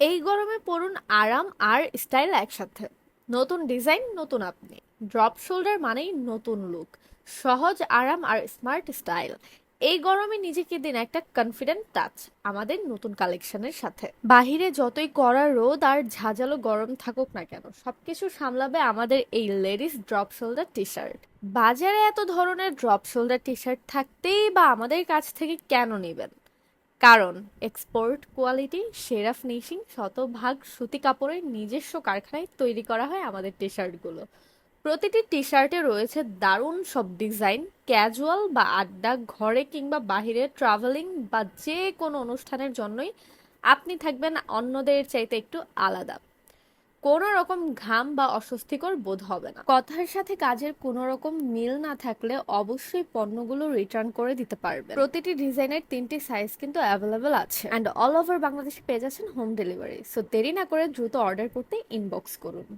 এই গরমে পড়ুন আরাম আর স্টাইল একসাথে। নতুন ডিজাইন, নতুন আপনি। ড্রপ শোল্ডার মানেই নতুন লুক। সহজ, আরাম আর স্মার্ট স্টাইল। এই গরমে নিজেকে দিন একটা কনফিডেন্ট টাচ আমাদের নতুন কালেকশনের সাথে। বাহিরে যতই কড়া রোদ আর ঝাঁঝালো গরম থাকুক না কেন, সবকিছু সামলাবে আমাদের এই ladies drop shoulder T shirt বাজারে এত ধরনের ড্রপ শোল্ডার টি শার্ট থাকতেই বা আমাদের কাছ থেকে কেন নেবেন? কারণ এক্সপোর্ট কোয়ালিটি সেরা ফিনিশিং শতভাগ সুতি কাপড়ের নিজস্ব কারখানায় তৈরি করা হয় আমাদের টি শার্টগুলো প্রতিটি টি শার্টে রয়েছে দারুণ সব ডিজাইন ক্যাজুয়াল বা আড্ডা, ঘরে কিংবা বাহিরে ট্রাভেলিং বা যে কোনো অনুষ্ঠানের জন্যই। আপনি থাকবেন অন্যদের চাইতে একটু আলাদা। কোনো রকম ঘাম বা অস্বস্তিকর বোধ হবে না। কথার সাথে কাজের কোনো রকম মিল না থাকলে অবশ্যই পণ্যগুলো রিটার্ন করে দিতে পারবে প্রতিটি ডিজাইনের তিনটি সাইজ কিন্তু অ্যাভেলেবেল আছে। অ্যান্ড অল ওভার বাংলাদেশে পেয়ে যাচ্ছেন হোম ডেলিভারি সো দেরি না করে দ্রুত অর্ডার করতে ইনবক্স করুন।